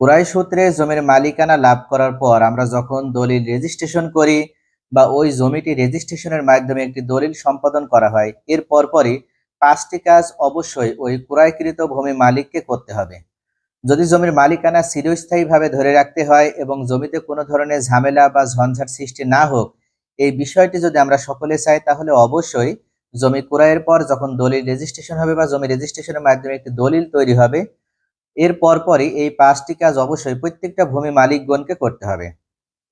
কুরাই সূত্রে জমির মালিকানা লাভ করার পর আমরা যখন দলিল রেজিস্ট্রেশন করি বা ওই জমিটি রেজিস্ট্রেশনের মাধ্যমে একটি দলিল সম্পাদন করা হয়, এর পরপরই পাঁচটি কাজ অবশ্যই ওই ক্রয়কৃত ভূমি মালিককে করতে হবে। যদি জমির মালিকানা চিরস্থায়ীভাবে ধরে রাখতে হয় এবং জমিতে কোনো ধরনের ঝামেলা বা ঝঞ্ঝাট সৃষ্টি না হোক, এই বিষয়টি যদি আমরা সকলে চাই, তাহলে অবশ্যই জমি ক্রয়ের পর যখন দলিল রেজিস্ট্রেশন হবে বা জমি রেজিস্ট্রেশনের মাধ্যমে একটি দলিল তৈরি হবে এর পরপরই এই পাঁচটি কাজ অবশ্যই প্রত্যেকটা ভূমি মালিকগণকে করতে হবে।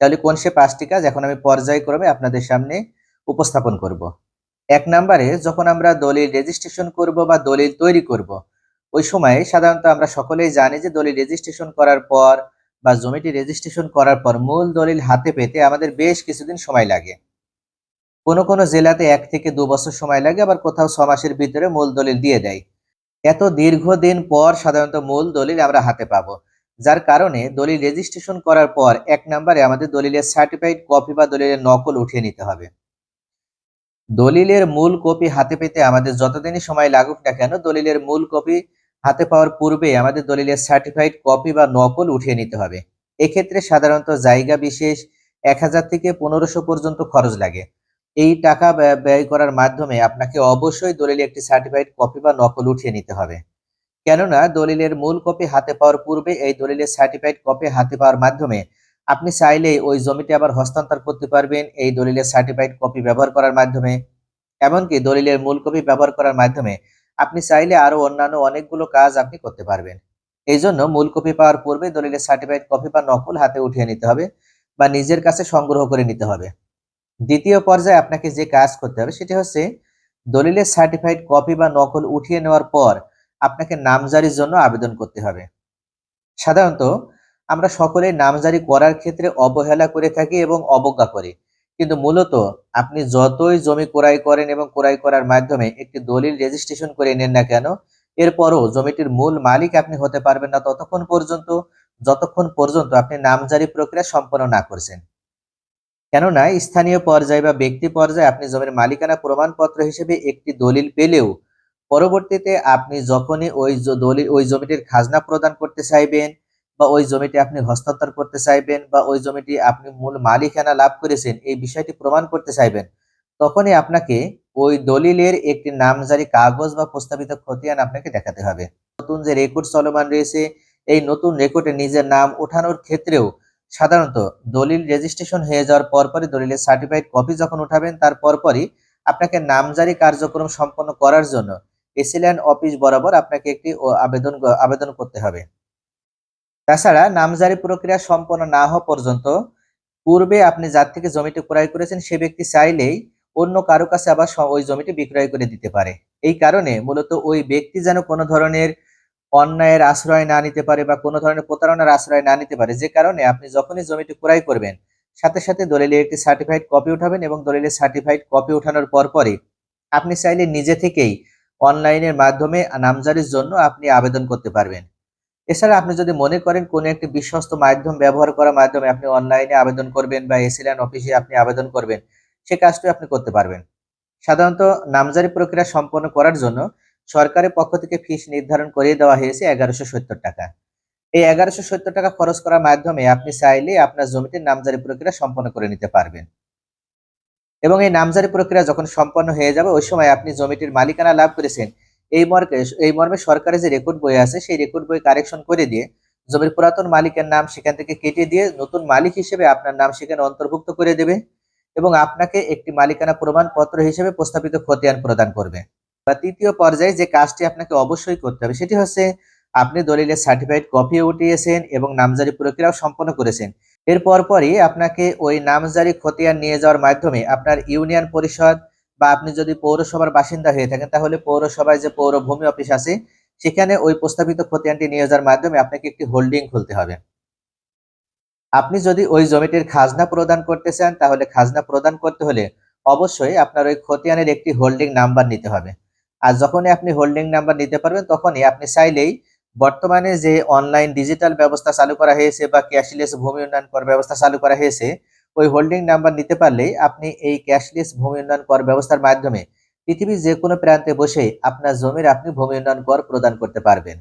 তাহলে কোন সে পাঁচটি কাজ এখন আমি পর্যায়ক্রমে আপনাদের সামনে উপস্থাপন করব। এক নম্বরে যখন আমরা দলিল রেজিস্ট্রেশন করব বা দলিল তৈরি করব, ওই সময় সাধারণত আমরা সকলেই জানি যে দলিল রেজিস্ট্রেশন করার পর বা জমিটি রেজিস্ট্রেশন করার পর মূল দলিল হাতে পেতে আমাদের বেশ কিছুদিন সময় লাগে। কোনো কোনো জেলাতে এক থেকে দু বছর সময় লাগে, আবার কোথাও ছ মাসের ভিতরে মূল দলিল দিয়ে দেয়। এত দীর্ঘদিন পর সাধারণত মূল দলিল আমরা হাতে পাবো। যার কারণে দলিল রেজিস্ট্রেশন করার পর এক নম্বরে আমাদের দলিলের সার্টিফাইড কপি বা দলিলের নকল উঠিয়ে নিতে হবে। দলিলের মূল কপি হাতে পেতে আমাদের যতদিনই সময় লাগুক না কেন, দলিলের মূল কপি হাতে পাওয়ার পূর্বে আমাদের দলিলের সার্টিফাইড কপি বা নকল উঠিয়ে নিতে হবে। এক্ষেত্রে সাধারণত জায়গা বিশেষ এক হাজার থেকে পনেরোশো পর্যন্ত খরচ লাগে। এই টাকা ব্যয়- করার মাধ্যমে আপনাকে অবশ্যই দলিলে একটি সার্টিফাইড কপি বা নকল উঠিয়ে নিতে হবে। কেননা দলিলের মূল কপি হাতে পাওয়ার পূর্বে এই দলিলের সার্টিফাইড কপি হাতে পাওয়ার মাধ্যমে আপনি চাইলেই ওই জমিটি আবার হস্তান্তর করতে পারবেন এই দলিলের সার্টিফাইড কপি ব্যবহার করার মাধ্যমে। এমনকি দলিলের মূল কপি ব্যবহার করার মাধ্যমে আপনি চাইলে আরও অন্যান্য অনেকগুলো কাজ আপনি করতে পারবেন। এই জন্য মূল কপি পাওয়ার পূর্বে দলিলের সার্টিফাইড কপি বা নকল হাতে উঠিয়ে নিতে হবে বা নিজের কাছে সংগ্রহ করে নিতে হবে। দ্বিতীয় পর্যায়ে আপনাকে যে কাজ করতে হবে সেটি হচ্ছে দলিলের সার্টিফাইড কপি বা নকল উঠিয়ে নেওয়ার পর আপনাকে নামজারির জন্য আবেদন করতে হবে। সাধারণত আমরা সকলে নামজারি করার ক্ষেত্রে অবহেলা করে থাকি এবং অবজ্ঞা করি। কিন্তু মূলত আপনি যতই জমি ক্রয় করেন এবং ক্রয় করার মাধ্যমে একটি দলিল রেজিস্ট্রেশন করে নেন না কেন, এরপরও জমিটির মূল মালিক আপনি হতে পারবেন না ততক্ষণ পর্যন্ত, যতক্ষণ পর্যন্ত আপনি নামজারি প্রক্রিয়া সম্পন্ন না করছেন। কেননা স্থানীয় পর্যায়ে বা ব্যক্তি পর্যায়ে আপনি জমির মালিকানা প্রমাণপত্র হিসেবে একটি দলিল পেলেও পরবর্তীতে আপনি যখনই ওই দলিল ওই জমিটির খাজনা প্রদান করতে চাইবেন বা ওই জমিটি আপনি হস্তান্তর করতে চাইবেন বা ওই জমিটি আপনি মূল মালিকানা লাভ করেছেন, এই বিষয়টি প্রমাণ করতে চাইবেন, তখনই আপনাকে ওই দলিলের একটি নামজারি কাগজ বা প্রস্তাবিত খতিয়ান আপনাকে দেখাতে হবে। নতুন যে রেকর্ড চলমান রয়েছে, এই নতুন রেকর্ডে নিজের নাম ওঠানোর ক্ষেত্রেও সাধারণত দলিল রেজিস্ট্রেশন হয়ে যাওয়ার পরপরই দলিলের সার্টিফাইড কপি যখন উঠাবেন, তার পরপরই আপনাকে নামজারি কার্যক্রম সম্পন্ন করার জন্য এসিল্যান্ড অফিস বরাবর আপনাকে একটি আবেদন আবেদন করতে হবে। তাছাড়া নামজারি প্রক্রিয়া সম্পন্ন না হওয়া পর্যন্ত পূর্বে আপনি যার থেকে জমিটি ক্রয় করেছেন, সে ব্যক্তি চাইলেই অন্য কারও কাছে আবার ওই জমিটি বিক্রয় করে দিতে পারে। এই কারণে মূলত ওই ব্যক্তি যেন কোনো ধরনের অন্যায়ের আশ্রয় না নিতে পারে বা কোনো ধরনের প্রতারণার আশ্রয় না নিতে পারে, যে কারণে আপনি যখনই জমিটি ক্রয় করবেন, সাথে সাথে দলিলের একটি সার্টিফাইড কপি উঠাবেন এবং দলিলের সার্টিফাইড কপি উঠানোর পরপরই আপনি চাইলে নিজে থেকেই অনলাইনের মাধ্যমে নামজারির জন্য আপনি আবেদন করতে পারবেন। এছাড়া আপনি যদি মনে করেন কোনো একটি বিশ্বস্ত মাধ্যম ব্যবহার করার মাধ্যমে আপনি অনলাইনে আবেদন করবেন বা এসিল্যান্ড অফিসে আপনি আবেদন করবেন, সে কাজটি আপনি করতে পারবেন। সাধারণত নামজারি প্রক্রিয়া সম্পন্ন করার জন্য সরকারের পক্ষ থেকে ফিস নির্ধারণ করিয়ে দেওয়া হয়েছে এগারোশো সত্তর টাকা। এই এগারোশো সত্তর টাকা খরচ করার মাধ্যমে আপনি চাইলে আপনার জমিটির নামজারি প্রক্রিয়া সম্পন্ন করে নিতে পারবেন। এবং এই নামজারি প্রক্রিয়া যখন সম্পন্ন হয়ে যাবে, ওই সময় আপনি জমিটির মালিকানা লাভ করেছেন। এই মর্মে এই মর্মে সরকারের যে রেকর্ড বই আছে, সেই রেকর্ড বই কারেকশন করে দিয়ে জমির পুরাতন মালিকের নাম সেখান থেকে কেটে দিয়ে নতুন মালিক হিসেবে আপনার নাম সেখানে অন্তর্ভুক্ত করে দেবে এবং আপনাকে একটি মালিকানা প্রমাণপত্র হিসেবে প্রস্তাবিত খতিয়ান প্রদান করবে। বা তৃতীয় পর্যায়ে যে কাজটি আপনাকে অবশ্যই করতে হবে, সেটি হচ্ছে আপনি দলিলের সার্টিফাইড কপি উঠিয়েছেন এবং নামজারি প্রক্রিয়াও সম্পন্ন করেছেন। এর পরপরই আপনাকে ওই নামজারি খতিয়ান নিয়ে যাওয়ার মাধ্যমে আপনার ইউনিয়ন পরিষদ বা আপনি যদি পৌরসভার বাসিন্দা হয়ে থাকেন, তাহলে পৌরসভায় যে পৌর ভূমি অফিস আছে, সেখানে ওই প্রস্তাবিত খতিয়ানটি নিয়ে যাওয়ার মাধ্যমে আপনাকে একটি হোল্ডিং খুলতে হবে। আপনি যদি ওই জমিটির খাজনা প্রদান করতে চান, তাহলে খাজনা প্রদান করতে হলে অবশ্যই আপনার ওই খতিয়ানের একটি হোল্ডিং নাম্বার নিতে হবে। আর যখনই আপনি হোল্ডিং নাম্বার নিতে পারবেন, তখনই আপনি চাইলেই বর্তমানে যে অনলাইন ডিজিটাল ব্যবস্থা চালু করা হয়েছে বা ক্যাশলেস ভূমি উন্নয়ন কর ব্যবস্থা চালু করা হয়েছে, ওই হোল্ডিং নাম্বার নিতে পারলেই আপনি এই ক্যাশলেস ভূমি উন্নয়ন কর ব্যবস্থার মাধ্যমে পৃথিবীর যে কোনো প্রান্তে বসে আপনার জমির আপনি ভূমি উন্নয়ন কর প্রদান করতে পারবেন।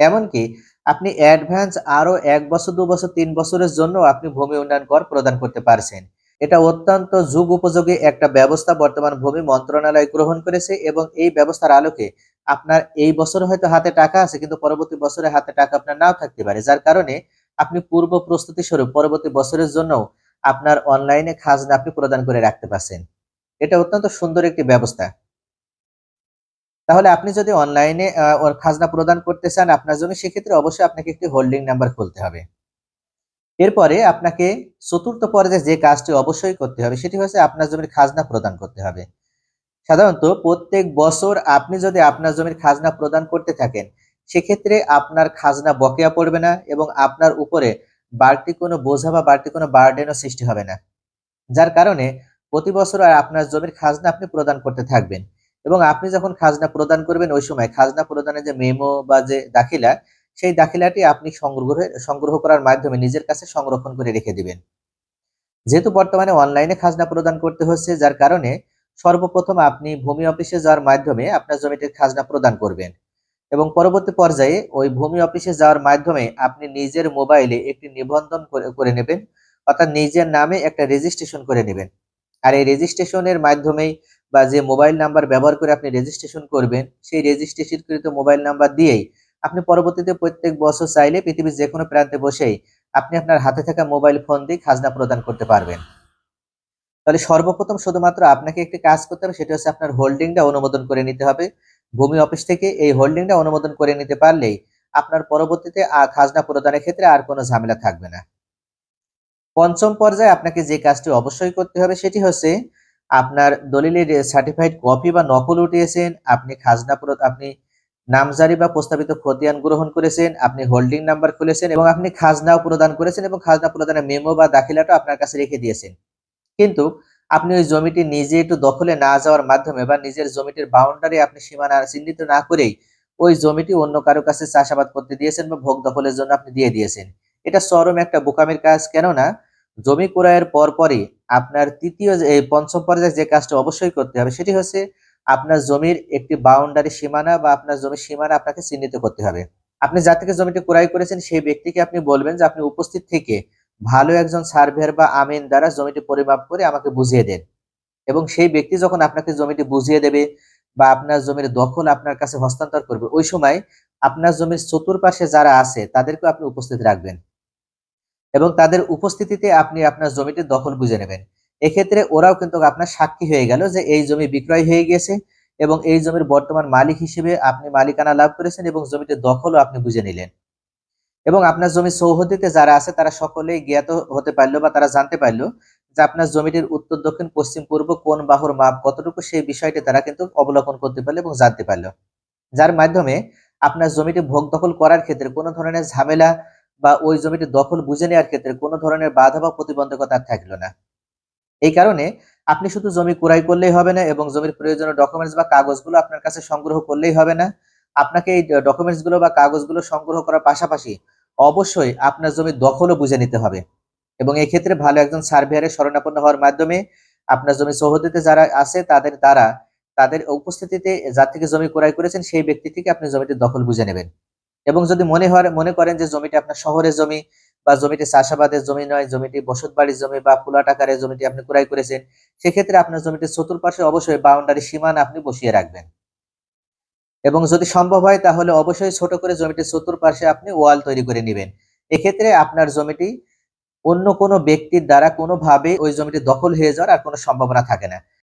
এমনকি আপনি অ্যাডভান্স আরও এক বছর, দু বছর, তিন বছরের জন্য আপনি ভূমি উন্নয়ন কর প্রদান করতে পারছেন। এটা অত্যন্ত যুগ উপযোগী একটা ব্যবস্থা বর্তমান ভূমি মন্ত্রণালয় গ্রহণ করেছে এবং এই ব্যবস্থার আলোকে আপনার এই বছর হয়তো হাতে টাকা আছে, কিন্তু পরবর্তী বছরে হাতে টাকা আপনার নাও থাকতে পারে, যার কারণে আপনি পূর্ব প্রস্তুতি স্বরূপ পরবর্তী বছরের জন্য আপনার অনলাইনে খাজনা আপনি প্রদান করে রাখতে পারছেন। এটা অত্যন্ত সুন্দর একটি ব্যবস্থা। তাহলে আপনি যদি অনলাইনে খাজনা প্রদান করতে চান আপনার জন্য, সেক্ষেত্রে অবশ্যই আপনাকে একটি হোল্ডিং নাম্বার খুলতে হবে। এরপরে আপনাকে চতুর্থ পর্যায়ে যে কাজটি অবশ্যই করতে হবে, সেটি হচ্ছে আপনার জমির খাজনা প্রদান করতে হবে। সাধারণত প্রত্যেক বছর আপনি যদি আপনার জমির খাজনা প্রদান করতে থাকেন, সেক্ষেত্রে আপনার খাজনা বকেয়া পড়বে না এবং আপনার উপরে বাড়তি কোনো বোঝা বা বাড়তি কোনো বার্ডেনও সৃষ্টি হবে না। যার কারণে প্রতি বছর আর আপনার জমির খাজনা আপনি প্রদান করতে থাকবেন এবং আপনি যখন খাজনা প্রদান করবেন, ওই সময় খাজনা প্রদানের যে মেমো বা যে দাখিলা সেই দাখিলাটি আপনি সংগ্রহ সংগ্রহ করার মাধ্যমে নিজের কাছে সংরক্ষণ করে রেখে দিবেন। যেহেতু বর্তমানে অনলাইনে খাজনা প্রদান করতে হচ্ছে, যার কারণে সর্বপ্রথম আপনি ভূমি অফিসে যাওয়ার মাধ্যমে আপনার জমিটির খাজনা প্রদান করবেন এবং পরবর্তী পর্যায়ে ওই ভূমি অফিসে যাওয়ার মাধ্যমে আপনি নিজের মোবাইলে একটি নিবন্ধন করে নেবেন, অর্থাৎ নিজের নামে একটা রেজিস্ট্রেশন করে নেবেন। আর এই রেজিস্ট্রেশনের মাধ্যমেই বা যে মোবাইল নাম্বার ব্যবহার করে আপনি রেজিস্ট্রেশন করবেন, সেই রেজিস্ট্রেশনকৃত মোবাইল নাম্বার দিয়েই আপনি পরবর্তীতে প্রত্যেক বছর চাইলে পৃথিবীর যে কোনো প্রান্তে বসেই আপনি আপনার হাতে থাকা মোবাইল ফোন দিয়ে খাজনা প্রদান করতে পারবেন। তাহলে সর্বপ্রথম শুধুমাত্র আপনাকে একটি কাজ করতে হবে, সেটা হচ্ছে আপনার হোল্ডিংটা অনুমোদন করে নিতে হবে। ভূমি অফিস থেকে এই হোল্ডিংটা অনুমোদন করে নিতে পারলেই আপনার পরবর্তীতে খাজনা প্রদানের ক্ষেত্রে আর কোনো ঝামেলা থাকবে না। পঞ্চম পর্যায়ে আপনাকে যে কাজটি অবশ্যই করতে হবে, সেটি হচ্ছে আপনার দলিলের সার্টিফাইড কপি বা নকল উঠিয়েছেন, আপনি খাজনা আপনি নামজারি বা প্রস্তাবিত খতিয়ান গ্রহণ করেছেন, আপনি হোল্ডিং নাম্বার খুলেছেন এবং আপনি খাজনাও প্রদান করেছেন এবং খাজনা প্রদানের মেমো বা দাখিলাটা আপনার কাছে রেখে দিয়েছেন। কিন্তু আপনি ওই জমিটি নিজে একটু দখলে না যাওয়ার মাধ্যমে বা নিজের জমিটির বাউন্ডারি আপনি সীমানা চিহ্নিত না করেই ওই জমিটি অন্য কারও কাছে চাষাবাদ করতে দিয়েছেন বা ভোগ দখলের জন্য আপনি দিয়ে দিয়েছেন। এটা চরম একটা বোকামির কাজ, কেননা জমি ক্রয়ের পর পরই আপনার তৃতীয় পঞ্চম পর্যায়ে যে কাজটা অবশ্যই করতে হবে সেটি হচ্ছে আপনার জমির একটি বাউন্ডারি সীমানা বা আপনার জমির সীমানা আপনাকে চিহ্নিত করতে হবে। আপনি যা থেকে জমিটি ক্রয় করেছেন, সেই ব্যক্তিকে আপনি বলবেন যে, আপনি উপস্থিত থেকে ভালো একজন সার্ভেয়ার বা আমিন দ্বারা জমিটি পরিমাপ করে আমাকে বুঝিয়ে দেন। এবং সেই ব্যক্তি যখন আপনাকে জমিটি বুঝিয়ে দেবে বা আপনার জমির দখল আপনার কাছে হস্তান্তর করবে, ওই সময় আপনার জমির চতুর্পাশে যারা আছে তাদেরকে আপনি উপস্থিত রাখবেন। এবং তাদের উপস্থিতিতে আপনি আপনার জমিটির দখল বুঝে নেবেন। এক্ষেত্রে ওরাও কিন্তু আপনার সাক্ষী হয়ে গেল যে এই জমি বিক্রয় হয়ে গেছে এবং এই জমির বর্তমান মালিক হিসেবে আপনি মালিকানা লাভ করেছেন এবং জমিটির দখলও আপনি বুঝে নিলেন। এবং আপনার জমি সৌহদিতে যারা আছে, তারা সকলেই জ্ঞাত হতে পারল বা তারা জানতে পারল যে আপনার জমিটির উত্তর, দক্ষিণ, পশ্চিম, পূর্ব কোন বাহুর মাপ কতটুকু সেই বিষয়টি তারা কিন্তু অবলোকন করতে পারল এবং জানতে পারল। যার মাধ্যমে আপনার জমিটি ভোগ দখল করার ক্ষেত্রে কোনো ধরনের ঝামেলা বা ওই জমিটি দখল বুঝে নেওয়ার ক্ষেত্রে কোনো ধরনের বাধা বা প্রতিবন্ধকতা থাকল না। এই কারণে আপনি শুধু জমি ক্রয় করলেই হবে না এবং জমির প্রয়োজনীয় ডকুমেন্টস বা কাগজগুলো আপনার কাছে সংগ্রহ করলেই হবে না। আপনাকে এই ডকুমেন্টসগুলো বা কাগজগুলো সংগ্রহ করার পাশাপাশি অবশ্যই আপনার জমির দখলও বুঝে নিতে হবে। এবং ক্ষেত্রে ভালো একজন সার্ভেয়ারের শরণাপন্ন হওয়ার মাধ্যমে আপনার জমি সহদিতে যারা আছে তাদের দ্বারা তাদের উপস্থিতিতে যার থেকে জমি ক্রয় করেছেন সেই ব্যক্তি থেকে আপনি জমিটির দখল বুঝে নেবেন। এবং যদি মনে হয়, মনে করেন যে জমিটা আপনার শহরের জমি বা জমিটি চাষাবাদের জমি নয় জমিটি বসত বাড়ির জমি বা ফুলাট আকারের জমিটি আপনি ক্রয় করেছেন, সেক্ষেত্রে আপনার জমিটির চতুর্পাশে অবশ্যই বাউন্ডারি সীমানা আপনি বসিয়ে রাখবেন। এবং যদি সম্ভব হয়, তাহলে অবশ্যই ছোট করে জমিটির চতুর্পাশে আপনি ওয়াল তৈরি করে নেবেন। এক্ষেত্রে আপনার জমিটি অন্য কোনো ব্যক্তির দ্বারা কোনোভাবে ওই জমিটি দখল হয়ে যাওয়ার আর কোনো সম্ভাবনা থাকে না।